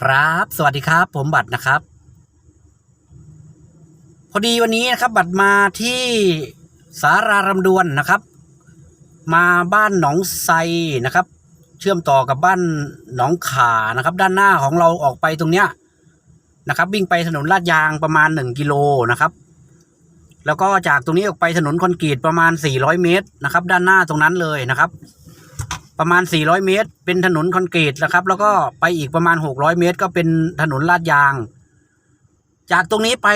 ครับ สวัสดีครับ ผมบัตรนะครับ พอดีวันนี้นะครับ บัตรมาที่สารารำดวนนะครับ มาบ้านหนองไซนะครับ เชื่อมต่อกับบ้านหนองขานะครับ ด้านหน้าของเราออกไปตรงเนี้ยนะครับ วิ่งไปถนนลาดยางประมาณหนึ่งกิโลนะครับ แล้วก็จากตรงนี้ออกไปถนนคอนกรีตประมาณ400เมตรนะครับ ด้านหน้าตรงนั้นเลยนะครับ ประมาณ 400 เมตร เป็นถนนคอนกรีตนะครับ แล้วก็ไปอีกประมาณ 600 เมตร ก็เป็นถนนลาดยาง จากตรงนี้ไป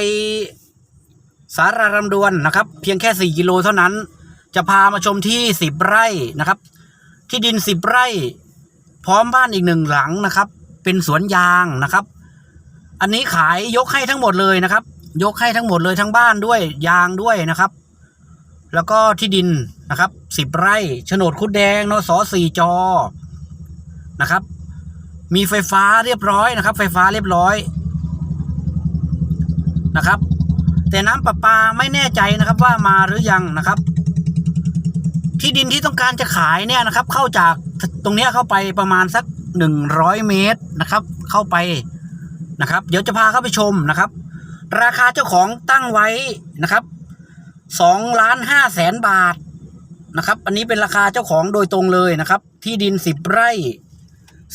สารารำดวนนะครับ เพียงแค่ 4 กิโลเท่านั้น จะพามาชมที่ 10 ไร่นะครับ ที่ดิน 10 ไร่ พร้อมบ้านอีกหนึ่งหลังนะครับ เป็นสวนยางนะครับ อันนี้ขายยกให้ทั้งหมดเลยนะครับ ยกให้ทั้งหมดเลยทั้งบ้านด้วยยางด้วยนะครับ แล้วก็ที่ดินนะครับสิบไร่โฉนดคุดแดงนสสี่จอนะครับ มีไฟฟ้าเรียบร้อยนะครับ ไฟฟ้าเรียบร้อยนะครับ แต่น้ำประปาไม่แน่ใจนะครับว่ามาหรือยังนะครับ ที่ดินที่ต้องการจะขายเนี่ยนะครับ เข้าจากตรงเนี้ยเข้าไปประมาณสักหนึ่งร้อยเมตรนะครับ เข้าไปนะครับ เดี๋ยวจะพาเข้าไปชมนะครับ ราคาเจ้าของตั้งไว้นะครับ สองล้านห้าแสนบาทนะครับ อันนี้เป็นราคาเจ้าของโดยตรงเลยนะครับ ที่ดินสิบไร่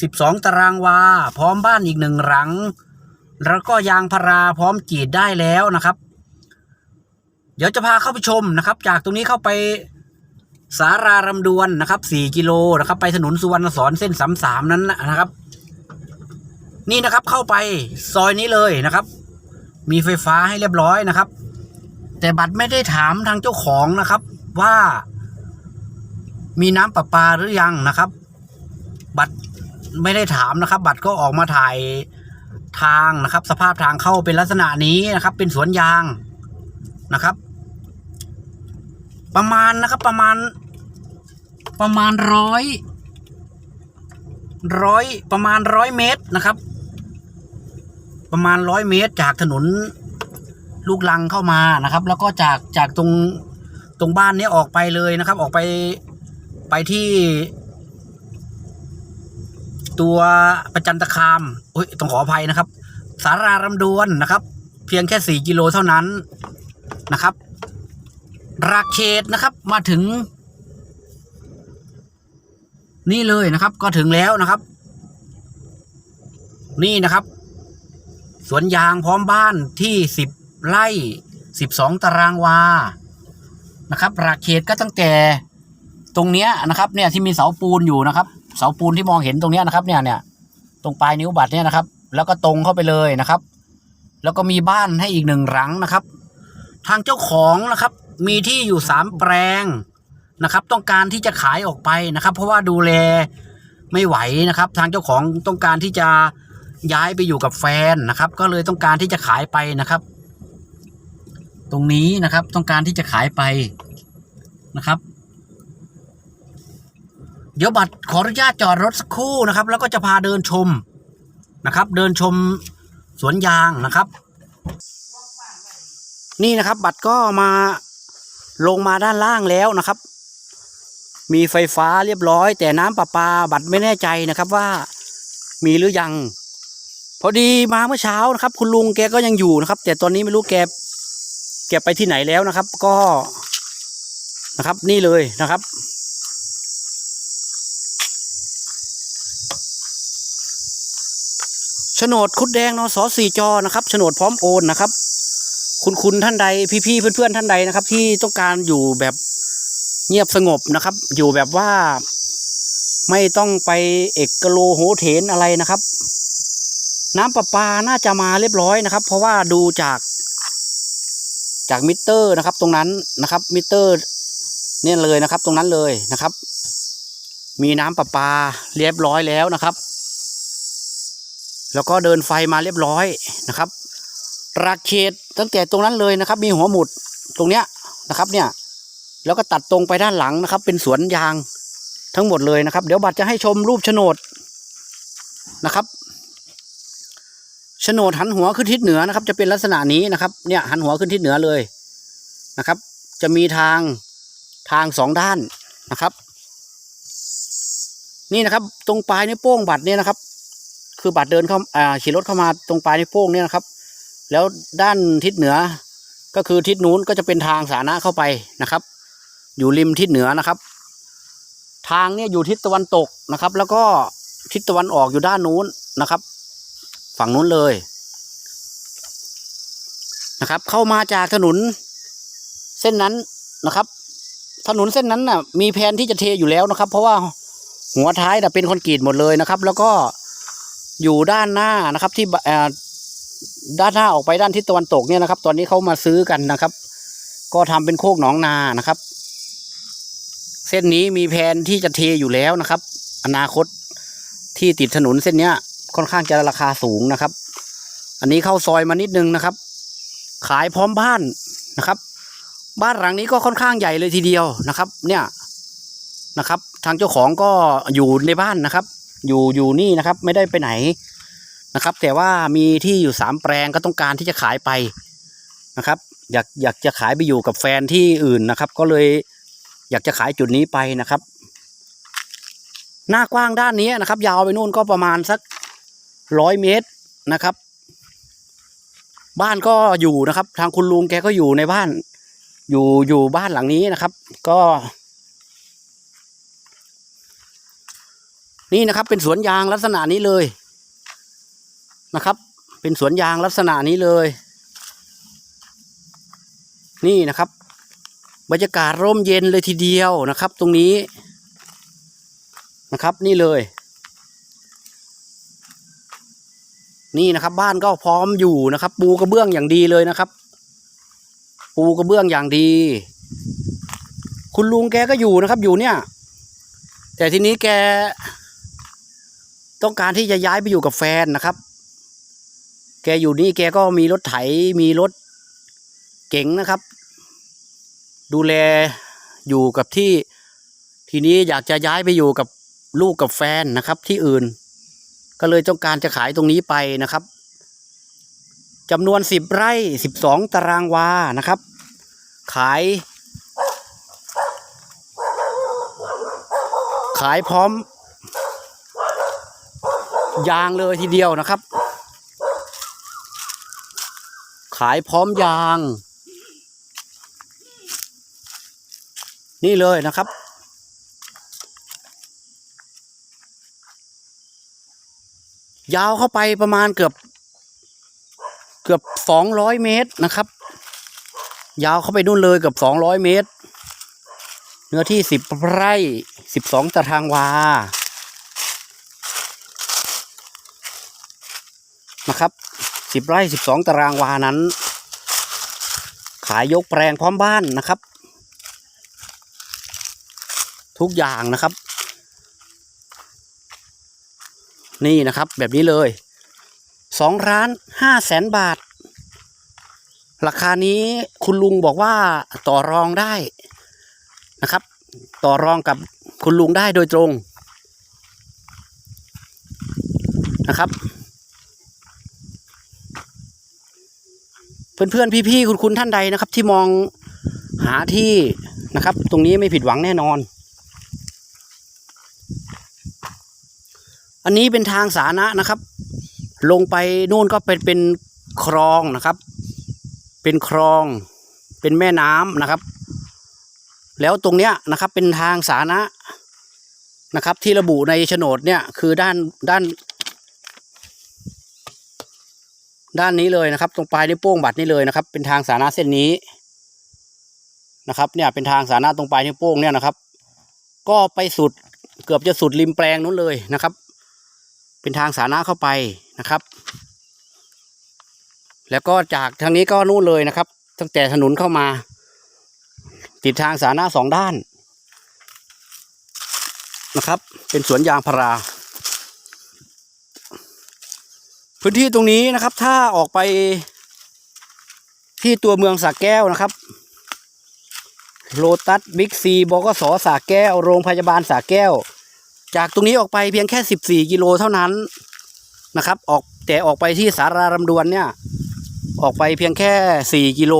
สิบสองตารางวา พร้อมบ้านอีกหนึ่งหลัง แล้วก็ยางพาราพร้อมกรีดได้แล้วนะครับ เดี๋ยวจะพาเข้าไปชมนะครับ จากตรงนี้เข้าไปสารารำดวนนะครับสี่กิโลนะครับ ไปถนนสุวรรณสอนเส้นสามสามนั้นนะครับ นี่นะครับเข้าไปซอยนี้เลยนะครับ มีไฟฟ้าให้เรียบร้อยนะครับ แต่บัตรไม่ได้ถามทางเจ้าของนะครับว่า มีน้ำประปาหรือยังนะครับ บัตรไม่ได้ถามนะครับ บัตรก็ออกมาถ่ายทางนะครับ สภาพทางเข้าเป็นลักษณะนี้นะครับ เป็นสวนยางนะครับ ประมาณนะครับประมาณ ประมาณร้อยร้อยประมาณร้อยเมตรนะครับ ประมาณร้อยเมตรจากถนน ลูกลังเข้ามานะครับ แล้วก็จากจากตรงตรงบ้านนี้ออกไปเลยนะครับ ออกไปไปที่ ตัวประจันตคามโอ้ยต้องขออภัยนะครับ สารารำดวนนะครับ เพียงแค่สี่กิโลเท่านั้นนะครับราเขตนะครับมาถึง นี่เลยนะครับ ก็ถึงแล้วนะครับ นี่นะครับ สวนยางพร้อมบ้านที่สิบ ไร่สิบสองตารางวานะครับราเขตก็ตั้งแต่ตรงเนี้ยนะครับเนี่ยที่มีเสาปูนอยู่นะครับ เสาปูนที่มองเห็นตรงเนี้ยนะครับเนี่ยเนี่ยตรงปลายนิ้วบัตรเนี่ยนะครับ แล้วก็ตรงเข้าไปเลยนะครับ แล้วก็มีบ้านให้อีกหนึ่งหลังนะครับ ทางเจ้าของนะครับมีที่อยู่สามแปลงนะครับ ต้องการที่จะขายออกไปนะครับ เพราะว่าดูแลไม่ไหวนะครับ ทางเจ้าของต้องการที่จะย้ายไปอยู่กับแฟนนะครับ ก็เลยต้องการที่จะขายไปนะครับ ตรงนี้นะครับต้องการที่จะขายไปนะครับ เดี๋ยวบัตรขออนุญาตจอดรถสักครู่นะครับ แล้วก็จะพาเดินชมนะครับ เดินชมสวนยางนะครับ นี่นะครับ บัตรก็มาลงมาด้านล่างแล้วนะครับ มีไฟฟ้าเรียบร้อย แต่น้ำประปาบัตรไม่แน่ใจนะครับว่ามีหรือยัง พอดีมาเมื่อเช้านะครับ คุณลุงแกก็ยังอยู่นะครับ แต่ตอนนี้ไม่รู้แก แกไปที่ไหนแล้วนะครับ ก็นะครับนี่เลยนะครับ โฉนดคุดแดงนสสี่จอนะครับโฉนดพร้อมโอนนะครับ คุณคุณท่านใดพี่ๆเพื่อนๆท่านใดนะครับ ที่ต้องการอยู่แบบเงียบสงบนะครับ อยู่แบบว่าไม่ต้องไปเอกโลโหเถนอะไรนะครับ น้ำประปาน่าจะมาเรียบร้อยนะครับ เพราะว่าดูจาก จากมิเตอร์นะครับตรงนั้นนะครับมิเตอร์เนี่ยเลยนะครับตรงนั้นเลยนะครับ มีน้ำประปาเรียบร้อยแล้วนะครับ แล้วก็เดินไฟมาเรียบร้อยนะครับราเขตตั้งแต่ตรงนั้นเลยนะครับ มีหัวหมุดตรงเนี้ยนะครับเนี่ยแล้วก็ตัดตรงไปด้านหลังนะครับ เป็นสวนยางทั้งหมดเลยนะครับ เดี๋ยวบัตรจะให้ชมรูปโฉนดนะครับ โฉนดหันหัวขึ้นทิศเหนือนะครับ จะเป็นลักษณะนี้นะครับ เนี่ยหันหัวขึ้นทิศเหนือเลยนะครับ จะมีทางทางสองด้านนะครับ นี่นะครับ ตรงปลายนิ้วโป้งบัตรเนี่ยนะครับ คือบัตรเดินเข้าอ่าขี่รถเข้ามาตรงปลายนิ้วโป้งเนี่ยนะครับ แล้วด้านทิศเหนือ ก็คือทิศนู้นก็จะเป็นทางสาธารณะเข้าไปนะครับ อยู่ริมทิศเหนือนะครับ ทางเนี่ยอยู่ทิศตะวันตกนะครับ แล้วก็ทิศตะวันออกอยู่ด้านนู้นนะครับ ฝั่งนู้นเลยนะครับ เข้ามาจากถนนเส้นนั้นนะครับ ถนนเส้นนั้นน่ะ มีแผนที่จะเทอยู่แล้วนะครับ เพราะว่าหัวท้ายน่ะเป็นคอนกรีตหมดเลยนะครับ แล้วก็อยู่ด้านหน้านะครับ ที่ด้านหน้าออกไปด้านทิศตะวันตกเนี่ยนะครับ ตอนนี้เขามาซื้อกันนะครับ ก็ทำเป็นโคกหนองนานะครับ เส้นนี้มีแผนที่จะเทอยู่แล้วนะครับ อนาคตที่ติดถนนเส้นเนี้ย ค่อนข้างจะราคาสูงนะครับ อันนี้เข้าซอยมานิดนึงนะครับ ขายพร้อมบ้านนะครับ บ้านหลังนี้ก็ค่อนข้างใหญ่เลยทีเดียวนะครับ เนี่ยนะครับ ทางเจ้าของก็อยู่ในบ้านนะครับ อยู่อยู่นี่นะครับ ไม่ได้ไปไหนนะครับ แต่ว่ามีที่อยู่สามแปลงก็ต้องการที่จะขายไปนะครับ อยากอยากจะขายไปอยู่กับแฟนที่อื่นนะครับ ก็เลยอยากจะขายจุดนี้ไปนะครับ หน้ากว้างด้านนี้นะครับ ยาวไปนู่นก็ประมาณสัก ร้อยเมตรนะครับ บ้านก็อยู่นะครับ ทางคุณลุงแกก็อยู่ในบ้าน อยู่อยู่บ้านหลังนี้นะครับ ก็ นี่นะครับ เป็นสวนยางลักษณะนี้เลยนะครับ เป็นสวนยางลักษณะนี้เลย นี่นะครับ บรรยากาศร่มเย็นเลยทีเดียวนะครับ ตรงนี้นะครับ นี่เลย นี่นะครับ บ้านก็พร้อมอยู่นะครับ ปูกระเบื้องอย่างดีเลยนะครับ ปูกระเบื้องอย่างดี คุณลุงแกก็อยู่นะครับ อยู่เนี่ย แต่ทีนี้แก ต้องการที่จะย้ายไปอยู่กับแฟนนะครับ แกอยู่นี่แกก็มีรถไถมีรถเก๋งนะครับ ดูแลอยู่กับที่ ทีนี้อยากจะย้ายไปอยู่กับลูกกับแฟนนะครับ ที่อื่น ก็เลยต้องการจะขายตรงนี้ไปนะครับจำนวนสิบไร่สิบสองตารางวานะครับ ขาย ขายพร้อม ยางเลยทีเดียวนะครับ ขายพร้อมยาง นี่เลยนะครับ ยาวเข้าไปประมาณเกือบ เกือบสองร้อยเมตรนะครับ ยาวเข้าไปนู่นเลยเกือบสองร้อยเมตร เนื้อที่สิบไร่สิบสองตารางวานะครับสิบไร่สิบสองตารางวานั้น ขายยกแปลงพร้อมบ้านนะครับ ทุกอย่างนะครับ นี่นะครับแบบนี้เลยสองล้านห้าแสนบาท ราคานี้คุณลุงบอกว่าต่อรองได้นะครับ ต่อรองกับคุณลุงได้โดยตรงนะครับ เพื่อนๆพี่ๆคุณๆท่านใดนะครับ ที่มองหาที่นะครับ ตรงนี้ไม่ผิดหวังแน่นอน อันนี้เป็นทางสาธารณะนะครับ ลงไปนู่นก็เป็นเป็นคลองนะครับ เป็นคลองเป็นแม่น้ำนะครับ แล้วตรงเนี้ยนะครับเป็นทางสาธารณะนะครับ ที่ระบุในโฉนดเนี่ยคือด้านด้าน ด้านนี้เลยนะครับ ตรงปลายนิ้วโป้งบัตรนี่เลยนะครับ เป็นทางสาธารณะเส้นนี้นะครับ เนี่ยเป็นทางสาธารณะตรงปลายนิ้วโป้งเนี่ยนะครับ ก็ไปสุดเกือบจะสุดริมแปลงนู้นเลยนะครับ เป็นทางสาธารณะเข้าไปนะครับ แล้วก็จากทางนี้ก็นู่นเลยนะครับ ตั้งแต่ถนนเข้ามา ติดทางสาธารณะสองด้านนะครับ เป็นสวนยางพารา พื้นที่ตรงนี้นะครับ ถ้าออกไปที่ตัวเมืองสระแก้วนะครับโลตัสบิ๊กซีบกสสระแก้ว โรงพยาบาลสระแก้ว จากตรงนี้ออกไปเพียงแค่สิบสี่กิโลเท่านั้นนะครับ ออกแต่ออกไปที่สารารำดวนเนี่ย ออกไปเพียงแค่สี่กิโล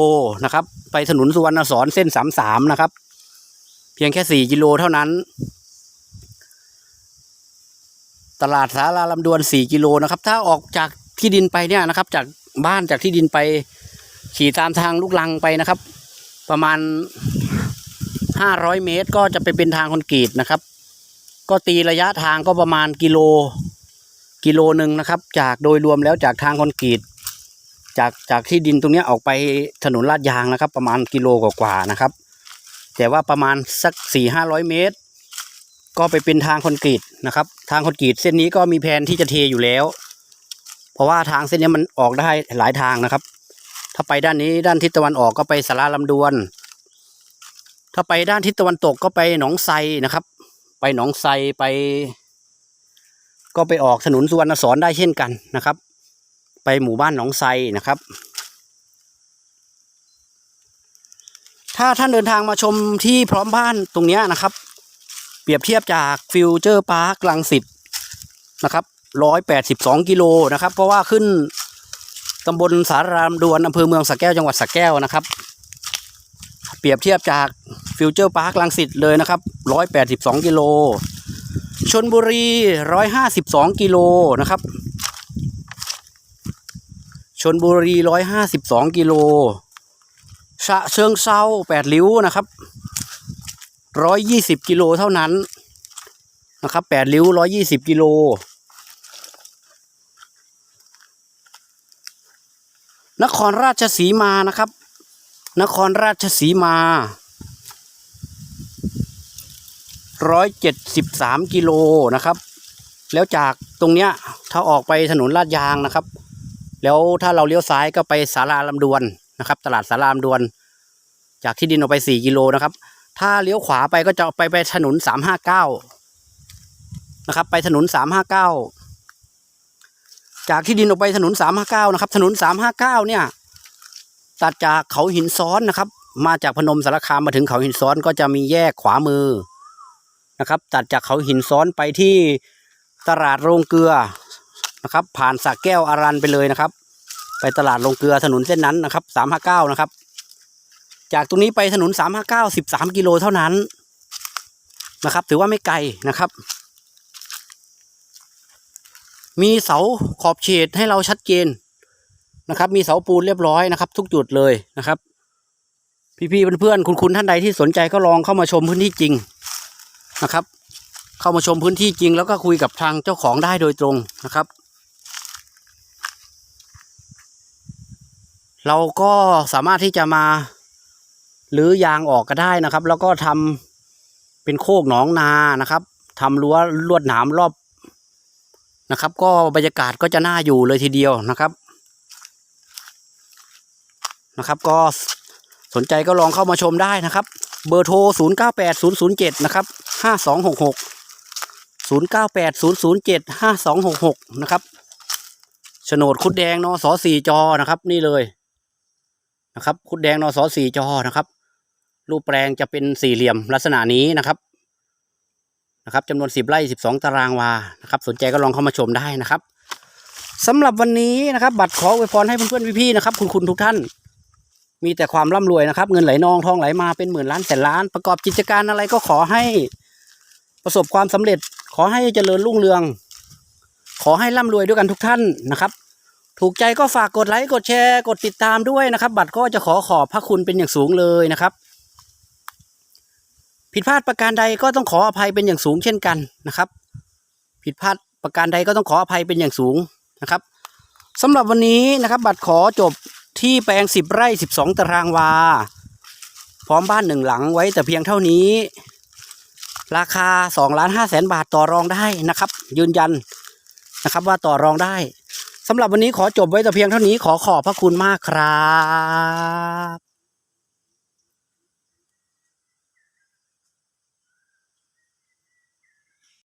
นะครับ ไปถนนสุวรรณสอนเส้นสามสามนะครับ เพียงแค่สี่กิโลเท่านั้น ตลาดสาราลำดวนสี่กิโลนะครับ ถ้าออกจากที่ดินไปเนี่ยนะครับ จากบ้านจากที่ดินไปขี่ตามทางลูกลังไปนะครับ ประมาณห้าร้อยเมตรก็จะไปเป็นทางคอนกรีตนะครับ ก็ตีระยะทางก็ประมาณกิโลกิโลหนึ่งนะครับ จากโดยรวมแล้วจากทางคอนกรีตจากจากที่ดินตรงนี้ออกไปถนนลาดยางนะครับ ประมาณกิโลกว่าๆนะครับ แต่ว่าประมาณสักสี่ห้าร้อยเมตร ก็ไปเป็นทางคอนกรีตนะครับ ทางคอนกรีตเส้นนี้ก็มีแผนที่จะเทอยู่แล้ว เพราะว่าทางเส้นนี้มันออกได้หลายทางนะครับ ถ้าไปด้านนี้ด้านทิศตะวันออกก็ไปสาราลำดวน ถ้าไปด้านทิศตะวันตกก็ไปหนองไทรนะครับ ไปหนองไทรไป ก็ไปออกถนนสุวรรณสอนได้เช่นกันนะครับ ไปหมู่บ้านหนองไทรนะครับ ถ้าท่านเดินทางมาชมที่พร้อมบ้านตรงนี้นะครับ เปรียบเทียบจากฟิวเจอร์พาร์คลังสิตนะครับร้อยแปดสิบสองกิโลนะครับ เพราะว่าขึ้นตำบลสารามดวนอำเภอเมืองสระแก้วจังหวัดสระแก้วนะครับ เปรียบเทียบจาก ฟิวเจอร์พาร์คลังสิตเลยนะครับร้อยแปดสิบสองกิโลชนบุรีร้อยห้าสิบสองกิโลนะครับชนบุรีร้อยห้าสิบสองกิโลฉะเชิงเซาแปดริ้วนะครับร้อยยี่สิบกิโลเท่านั้นนะครับแปดริ้วร้อยยี่สิบกิโลนครราชสีมานะครับ นครราชสีมา ร้อยเจ็ดสิบสามกิโลนะครับ แล้วจากตรงเนี้ยถ้าออกไปถนนลาดยางนะครับ แล้วถ้าเราเลี้ยวซ้ายก็ไปสาราลำดวนนะครับ ตลาดสาราลำดวน จากที่ดินออกไปสี่กิโลนะครับ ถ้าเลี้ยวขวาไปก็จะไปไปถนนสามห้าเก้านะครับ ไปถนนสามห้าเก้าจากที่ดินออกไปถนนสามห้าเก้านะครับ ถนนสามห้าเก้าเนี่ย ตัดจากเขาหินซ้อนนะครับ มาจากพนมสารคามมาถึงเขาหินซ้อนก็จะมีแยกขวามือ นะครับตัดจากเขาหินซ้อนไปที่ตลาดโรงเกลือนะครับ ผ่านสักแก้วอารันไปเลยนะครับ ไปตลาดโรงเกลือถนนเส้นนั้นนะครับสามห้าเก้านะครับ จากตรงนี้ไปถนนสามห้าเก้าสิบสามกิโลเท่านั้นนะครับ ถือว่าไม่ไกลนะครับ มีเสาขอบเขตให้เราชัดเจนนะครับ มีเสาปูนเรียบร้อยนะครับ ทุกจุดเลยนะครับ พี่ๆเพื่อนๆคุณคุณท่านใดที่สนใจก็ลองเข้ามาชมพื้นที่จริง นะครับ เข้ามาชมพื้นที่จริงแล้วก็คุยกับทางเจ้าของได้โดยตรงนะครับ เราก็สามารถที่จะมาหรือยางออกก็ได้นะครับ แล้วก็ทำเป็นโคกหนองนานะครับทำรั้วลวดหนามรอบนะครับ ก็บรรยากาศก็จะน่าอยู่เลยทีเดียวนะครับนะครับ ก็สนใจก็ลองเข้ามาชมได้นะครับ เบอร์โทร 0 9 8 0 0 7นะครับ5266 0 9 8 0 0 7 5266นะครับโฉนดคุดแดงนสสี่จอนะครับ นี่เลยนะครับ คุดแดงนสสี่จอนะครับ รูปแปลงจะเป็นสี่เหลี่ยมลักษณะนี้นะครับนะครับจำนวนสิบไร่สิบสองตารางวานะครับ สนใจก็ลองเข้ามาชมได้นะครับสำหรับวันนี้นะครับ บัตรขออวยพรให้เพื่อนๆพี่ๆนะครับ คุณคุณทุกท่าน มีแต่ความร่ำรวยนะครับ เงินไหลนองทองไหลมาเป็นหมื่นล้านแสนล้าน ประกอบกิจการอะไรก็ขอให้ ประสบความสำเร็จ ขอให้เจริญรุ่งเรือง ขอให้ร่ำรวยด้วยกันทุกท่านนะครับ ถูกใจก็ฝากกดไลค์กดแชร์กดติดตามด้วยนะครับ บัตรก็จะขอขอบพระคุณเป็นอย่างสูงเลยนะครับ ผิดพลาดประการใดก็ต้องขออภัยเป็นอย่างสูงเช่นกันนะครับ ผิดพลาดประการใดก็ต้องขออภัยเป็นอย่างสูงนะครับสำหรับวันนี้นะครับบัตรขอจบที่แปลงสิบไร่สิบสองตารางวา พร้อมบ้านหนึ่งหลังไว้แต่เพียงเท่านี้ ราคาสองล้านห้าแสนบาทต่อรองได้นะครับ ยืนยันนะครับว่าต่อรองได้สำหรับวันนี้ขอจบไว้แต่เพียงเท่านี้ขอขอบพระคุณมากครับ